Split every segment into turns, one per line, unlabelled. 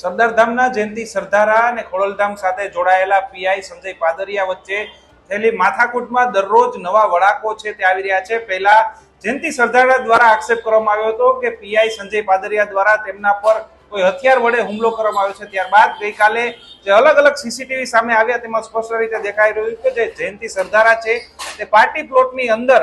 સરદારધામના જયંતિ સરદારા અને ખોડલધામ સાથે જોડાયેલા પીઆઈ સંજય પાદરિયા વચ્ચે થયેલી માથાકૂટમાં દરરોજ નવા વડાકો છે તે આવી રહ્યા છે. પહેલા જયંતિ સરદારા દ્વારા આક્ષેપ કરવામાં આવ્યો હતો કે પીઆઈ સંજય પાદરિયા દ્વારા તેમના પર કોઈ હથિયાર વડે હુમલો કરવામાં આવ્યો છે. ત્યારબાદ ગઈકાલે જે અલગ અલગ સીસીટીવી સામે આવ્યા તેમાં સ્પષ્ટ રીતે દેખાઈ રહ્યું કે જે જયંતિ સરદારા છે તે પાર્ટી પ્લોટની અંદર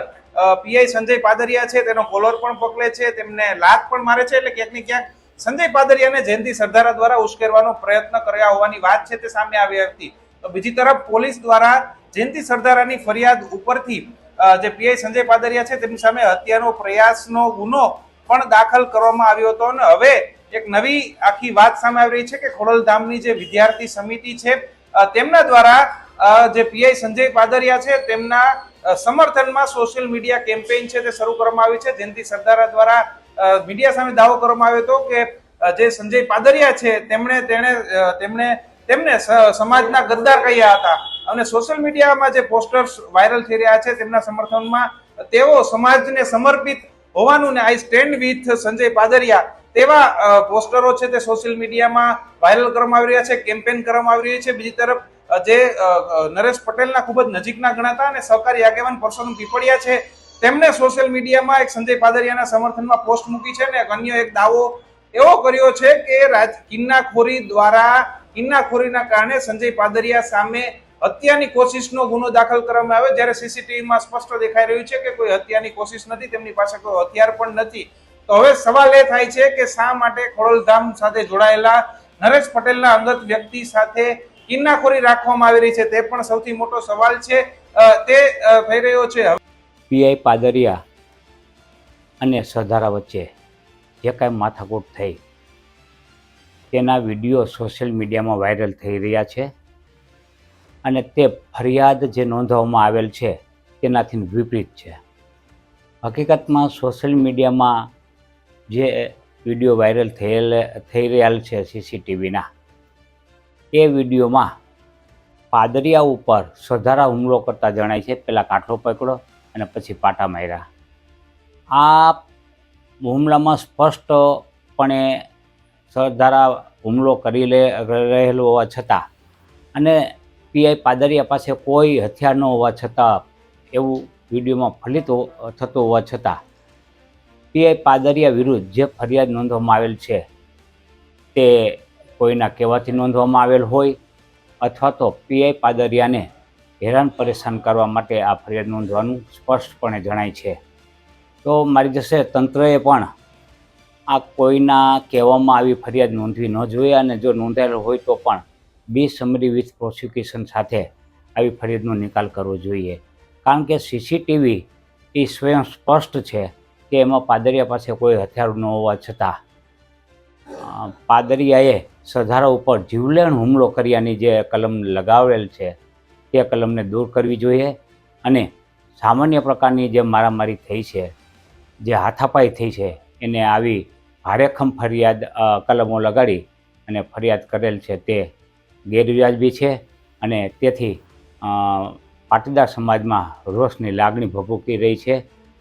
પીઆઈ સંજય પાદરિયા છે, તેનો કોલર પણ પકડે છે, તેમને લાત પણ મારે છે એટલે ક્યાંક ને ક્યાંક સંજય પાદરિયાને જયંતિ સરદારા દ્વારા ઉશ્કેરવાનો પ્રયત્ન કર્યા હોવાની વાત છે તે સામે આવી હતી. તો બીજી તરફ પોલીસ દ્વારા જયંતિ સરદારાની ફરિયાદ ઉપરથી જે પીઆઈ સંજય પાદરિયા છે તેમની સામે હત્યાનો પ્રયાસનો ગુનો પણ દાખલ કરવામાં આવ્યો હતો અને હવે એક નવી આખી વાત સામે આવી રહી છે કે ખોડલધામની જે વિદ્યાર્થી સમિતિ છે તેમના દ્વારા જે પીઆઈ સંજય પાદરિયા છે તેમના સમર્થનમાં સોશિયલ મીડિયા કેમ્પેઇન છે તે શરૂ કરવામાં આવી છે. જયંતિ સરદારા દ્વારા મીડિયા સામે દાવો કરવામાં આવ્યો હતો કે જે સંજય પાદરિયા છે, તેમણે તેણે તેમણે, તેમને સમાજના ગદ્દાર કહ્યા હતા. અને સોશિયલ મીડિયામાં જે પોસ્ટર્સ વાયરલ થઈ રહ્યા છે, તેમના સમર્થનમાં તેઓ સમાજને સમર્પિત હોવાનું ને I stand with Sanjay Padariya તેવા પોસ્ટરો છે તે સોશિયલ મીડિયામાં વાયરલ કરવામાં આવી રહ્યા છે, કેમ્પેન કરવામાં આવી રહી છે. બીજી તરફ જે નરેશ પટેલના ખૂબ જ નજીકના ગણાતા અને સહકારી આગેવાન પરસોત્તમ પીપળિયા છે તેમણે સોશિયલ મીડિયામાં એક સંજય પાદરિયાના સમર્થનમાં પોસ્ટ મૂકી છે ને અન્ય એક દાવો એવો કર્યો છે કે કિન્નાખોરી દ્વારા, કિન્નાખોરીના કારણે સંજય પાદરિયા સામે હત્યાની કોશિશનો ગુનો દાખલ કરવામાં આવ્યો. જ્યારે સીસીટીવીમાં સ્પષ્ટ દેખાઈ રહ્યું છે કે કોઈ હત્યાની કોશિશ નથી, તેમની પાસે કોઈ હથિયાર પણ નથી. તો હવે સવાલ એ થાય છે કે શા માટે ખોડલધામ સાથે જોડાયેલા નરેશ પટેલના અંગત વ્યક્તિ સાથે કિન્નાખોરી રાખવામાં આવી રહી છે? તે પણ સૌથી મોટો સવાલ છે. તે થઈ રહ્યો છે.
પીઆઈ પાદરિયા અને સરદારા વચ્ચે જે કાંઈ માથાકૂટ થઈ, તેના વીડિયો સોશિયલ મીડિયામાં વાયરલ થઈ રહ્યા છે અને તે ફરિયાદ જે નોંધવામાં આવેલ છે તેનાથી વિપરીત છે. હકીકતમાં સોશિયલ મીડિયામાં જે વીડિયો વાયરલ થયેલ, થઈ રહ્યા છે સીસીટીવીના, એ વિડીયોમાં પાદરિયા ઉપર સધારા હુમલો કરતા જણાય છે. પહેલાં કાંઠો પકડો અને પછી પાટા માર્યા. આ હુમલામાં સ્પષ્ટપણે સરદારા હુમલો કરી લે, રહેલો હોવા છતાં અને પીઆઈ પાદરિયા પાસે કોઈ હથિયાર ન હોવા છતાં એવું વિડીયોમાં ફલિત થતું હોવા છતાં પીઆઈ પાદરિયા વિરુદ્ધ જે ફરિયાદ નોંધવામાં આવેલ છે તે કોઈના કહેવાથી નોંધવામાં આવેલ હોય અથવા તો પીઆઈ પાદરિયાને હેરાન પરેશાન કરવા માટે આ ફરિયાદ નોંધવાનું સ્પષ્ટપણે જણાય છે. તો મારી જશે તંત્રએ પણ આ કોઈના કહેવામાં આવી ફરિયાદ નોંધવી ન જોઈએ અને જો નોંધાયેલ હોય તો પણ બી સમરી વિથ પ્રોસિક્યુશન સાથે આવી ફરિયાદનો નિકાલ કરવો જોઈએ. કારણ કે સીસીટીવી એ સ્વયં સ્પષ્ટ છે કે એમાં પાદરિયા પાસે કોઈ હથિયાર ન હોવા છતાં પાદરિયાએ સધારા ઉપર જીવલેણ હુમલો કર્યાની જે કલમ લગાવેલ છે તે કલમને દૂર કરવી જોઈએ અને સામાન્ય પ્રકારની જે મારામારી થઈ છે, જે હાથાપાઈ થઈ છે, એને આવી ભારેખમ ફરિયાદ કલમો લગાડી અને ફરિયાદ કરેલ છે તે ગેરવ્યાજબી છે અને તેથી પાટીદાર સમાજમાં રોષની લાગણી ભભૂકી રહી છે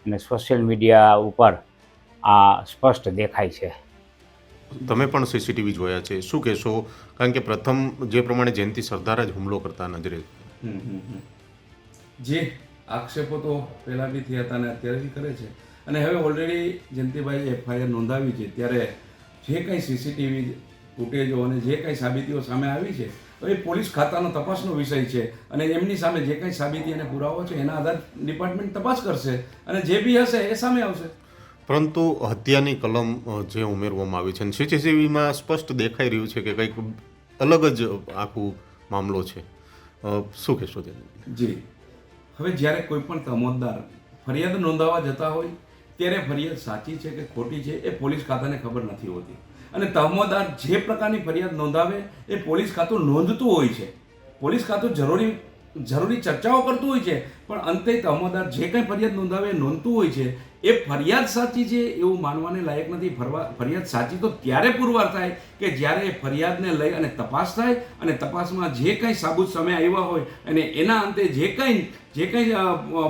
અને સોશિયલ મીડિયા ઉપર આ સ્પષ્ટ દેખાય છે
તમે પણ સીસીટીવી જોયા છે શું કહેશો કારણ કે પ્રથમ જે પ્રમાણે જયંતિ સરદાર જ હુમલો કરતા નજરે.
જે આક્ષેપો તો પહેલાં બી થયા હતા અને અત્યારે બી કરે છે. અને હવે ઓલરેડી જયંતિભાઈ એફઆઈઆર નોંધાવી છે. ત્યારે જે કંઈ સીસીટીવી ફૂટેજો અને જે કંઈ સાબિતીઓ સામે આવી છે એ પોલીસ ખાતાનો તપાસનો વિષય છે. અને એમની સામે જે કંઈ સાબિતી અને પુરાવો છે, એના આધાર ડિપાર્ટમેન્ટ તપાસ કરશે અને જે બી હશે એ સામે આવશે.
પરંતુ હત્યાની કલમ જે ઉમેરવામાં આવી છે અને સીસીટીવીમાં સ્પષ્ટ દેખાઈ રહ્યું છે કે કંઈક અલગ જ આખું મામલો છે. શું કહેશો
જી. હવે જ્યારે કોઈ પણ તમોદદાર ફરિયાદ નોંધાવવા જતા હોય, ત્યારે ફરિયાદ સાચી છે કે ખોટી છે એ પોલીસ ખાતાને ખબર નથી હોતી. અને તમોદાર જે પ્રકારની ફરિયાદ નોંધાવે, એ પોલીસ ખાતું નોંધતું હોય છે. પોલીસ ખાતું જરૂરી જરૂરી ચર્ચાઓ કરતું હોય છે, પણ અંતે તહમદાર જે કંઈ ફરિયાદ નોંધાવે, નોંધતું હોય છે, એ ફરિયાદ સાચી છે એવું માનવાને લાયક નથી. ફરવા, ફરિયાદ સાચી તો ત્યારે પુરવાર થાય કે જ્યારે એ ફરિયાદને લઈ અને તપાસ થાય અને તપાસમાં જે કંઈ સાબુત સામે આવ્યા હોય અને એના અંતે જે કંઈ જે કંઈ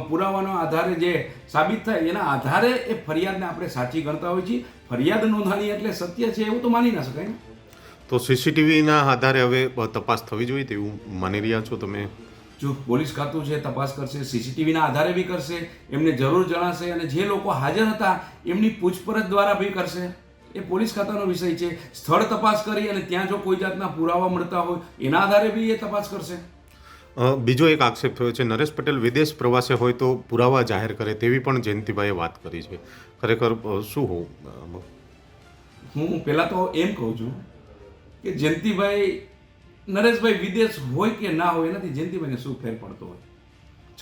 પુરાવાનો આધારે જે સાબિત થાય, એના આધારે એ ફરિયાદને આપણે સાચી ગણતા હોઈએ છીએ. ફરિયાદ નોંધાણી એટલે સત્ય છે એવું તો માની ના શકાય ને.
તો સીસીટીવીના આધારે હવે તપાસ થવી જોઈએ તેવું માની રહ્યા છો તમે?
જો પોલીસ ખાતું છે તપાસ કરશે સીસીટીવીના આધારે બી કરશે એમને જરૂર જણાશે અને જે લોકો હાજર હતા એમની પૂછપરછ દ્વારા બી કરશે. એ પોલીસ ખાતાનો વિષય છે. સ્થળ તપાસ કરી અને ત્યાં જો કોઈ જાતના પુરાવા મળતા હોય એના આધારે બી એ તપાસ કરશે.
બીજો એક આક્ષેપ થયો છે. નરેશ પટેલ વિદેશ પ્રવાસે હોય તો પુરાવા જાહેર કરે તેવી પણ જયંતિભાઈએ વાત કરી છે. ખરેખર શું હોવું?
હું પહેલાં તો એમ કહું છું કે જયંતિભાઈ નરેશભાઈ વિદેશ હોય કે ના હોય એનાથી જયંતિભાઈને શું ફેર પડતો હોય?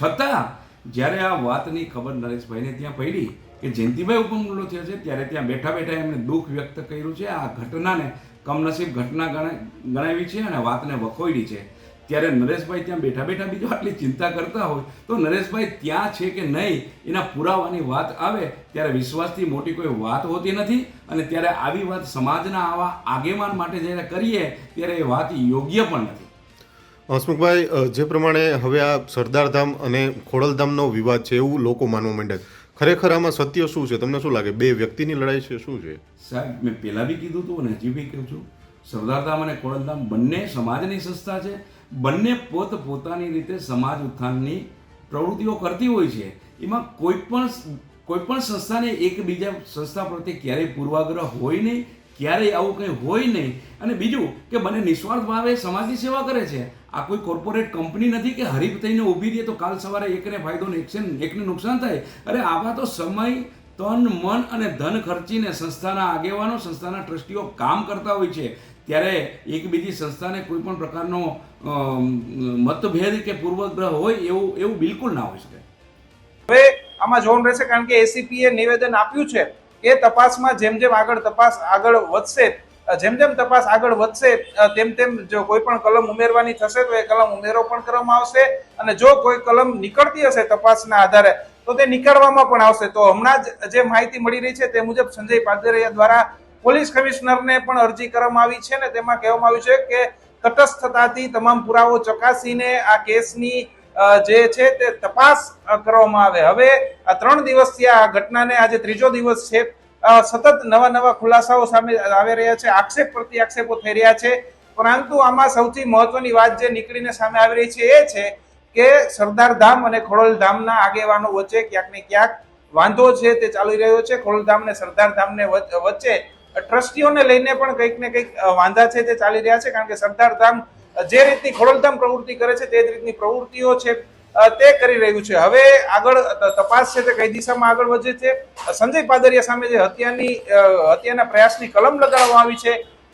છતાં, જ્યારે આ વાતની ખબર નરેશભાઈને ત્યાં પડી કે જયંતિભાઈ ઉપર થયો છે, ત્યારે ત્યાં બેઠા બેઠા એમને દુઃખ વ્યક્ત કર્યું છે. આ ઘટનાને કમનસીબ ઘટના ગણાવી છે અને વાતને વખોડી છે. ત્યારે નરેશભાઈ ત્યાં બેઠા બેઠા બીજો આટલી ચિંતા કરતા હોય તો નરેશભાઈ ત્યાં છે કે નહીં એના પુરાવાની વાત આવે ત્યારે વિશ્વાસથી મોટી કોઈ વાત હોતી નથી અને ત્યારે આવી વાત સમાજના આવા આગેવાન માટે જ્યારે કરીએ ત્યારે એ વાત યોગ્ય પણ નથી.
હસમુખભાઈ જે પ્રમાણે હવે આ સરદારધામ અને ખોડલધામનો વિવાદ છે એવું લોકો માનવા માંડ્યા ખરેખર આમાં સત્ય શું છે? તમને શું લાગે? બે વ્યક્તિની લડાઈ છે શું છે?
સાહેબ મેં પહેલાં બી કીધું હતું અને હજી બી કહું છું. સરદારધામ અને ખોડલધામ બંને સમાજની સંસ્થા છે બંને પોત પોતાની રીતે સમાજ ઉત્થાનની પ્રવૃત્તિઓ કરતી હોય છે. એમાં કોઈ પણ કોઈ પણ સંસ્થાને એકબીજા સંસ્થા પ્રત્યે ક્યારેય પૂર્વાગ્રહ હોય નહીં, ક્યારેય આવું કંઈ હોય નહીં. અને બીજું કે બંને નિસ્વાર્થ ભાવે સમાજની સેવા કરે છે. આ કોઈ કોર્પોરેટ કંપની નથી કે હરીફ થઈને ઊભી રહીએ તો કાલ સવારે એકને ફાયદો ને એકને એકને નુકસાન થાય. અરે આવા તો સમય, તન, મન અને ધન ખર્ચીને સંસ્થાના આગેવાનો, સંસ્થાના ટ્રસ્ટીઓ કામ કરતા હોય છે. ત્યારે એક બીજી સંસ્થાને કોઈ પણ પ્રકારનો મતભેદ કે પૂર્વગ્રહ હોય એવું એવું બિલકુલ ના હોઈ શકે.
હવે આમાં જોવાનું રહેશે કારણ કે એસીપીએ નિવેદન આપ્યું છે કે તપાસમાં જેમ જેમ આગળ તપાસ આગળ વધશે જેમ જેમ તપાસ આગળ વધશે તેમ તેમ જો કોઈ પણ કલમ ઉમેરવાની થશે તો એ કલમ ઉમેરો પણ કરવામાં આવશે અને જો કોઈ કલમ નીકળતી હશે તપાસના આધારે તો તે નીકાળવામાં પણ આવશે. તો હમણાં જ જે માહિતી મળી રહી છે તે મુજબ સંજય પાદરિયા દ્વારા પોલીસ કમિશનરને પણ અરજી કરવામાં આવી છે ને તેમાં કહેવામાં આવ્યું છે કે તટસ્થતાથી તમામ પુરાવો ચકાસીને આ કેસની જે છે તે તપાસ કરવામાં આવે. હવે આ ત્રણ દિવસથી આ ઘટનાને આજે ત્રીજો દિવસ છે. સતત નવા નવા ખુલાસાઓ સામે આવી રહ્યા છે. આક્ષેપ પ્રતિ આક્ષેપો થઈ રહ્યા છે. પરંતુ આમાં સૌથી મહત્વની વાત જે નીકળીને સામે આવી રહી છે એ છે કે સરદાર ધામ અને ખોડલ ધામના આગેવાનો વચ્ચે ક્યાંક ને ક્યાંક વાંધો છે તે ચાલી રહ્યો છે. ખોડલ ધામ ને સરદાર ધામને વચ- વચ્ચે ટ્રસ્ટીઓને લઈને પણ કંઈક ને કંઈક વાંધા છે તે ચાલી રહ્યા છે, કારણ કે સરદાર ધામ જે રીતની ખોડલધામ પ્રવૃત્તિ કરે છે, તે જ રીતની પ્રવૃત્તિઓ છે તે કરી રહ્યું છે. હવે આગળ તપાસ છે તે કઈ દિશામાં આગળ વધે છે? સંજય પાદરિયા સામે જે હત્યાની હત્યાના પ્રયાસની કલમ લગાડવામાં આવી છે,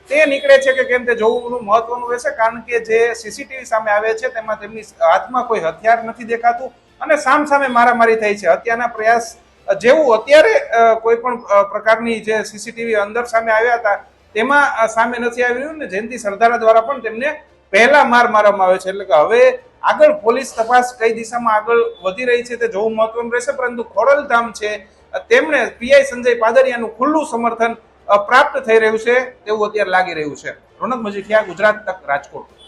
તે નીકળે છે કે કેમ તે જોવું મહત્વનું રહેશે? કારણ કે જે સીસીટીવી સામે આવે છે, તેમાં તેમની હાથમાં કોઈ હથિયાર નથી દેખાતું અને સામ સામે મારામારી થઈ છે. હત્યાના પ્રયાસ જેવું અત્યારે કોઈ પણ પ્રકારની જે સીસીટીવી અંદર સામે આવ્યા હતા, તેમાં સામે નથી આવ્યું ને જયંતિ સરદારા દ્વારા પણ તેમને પહેલા માર મારવામાં આવે છે. એટલે કે હવે આગળ પોલીસ તપાસ કઈ દિશામાં આગળ વધી રહી છે તે જોવું મહત્વનું રહેશે. પરંતુ ખોડલધામ છે તેમણે પીઆઈ સંજય પાદરિયાનું ખુલ્લું સમર્થન પ્રાપ્ત થઈ રહ્યું છે તેવું અત્યારે લાગી રહ્યું છે. રોનક મજીઠિયા ગુજરાત તક રાજકોટ.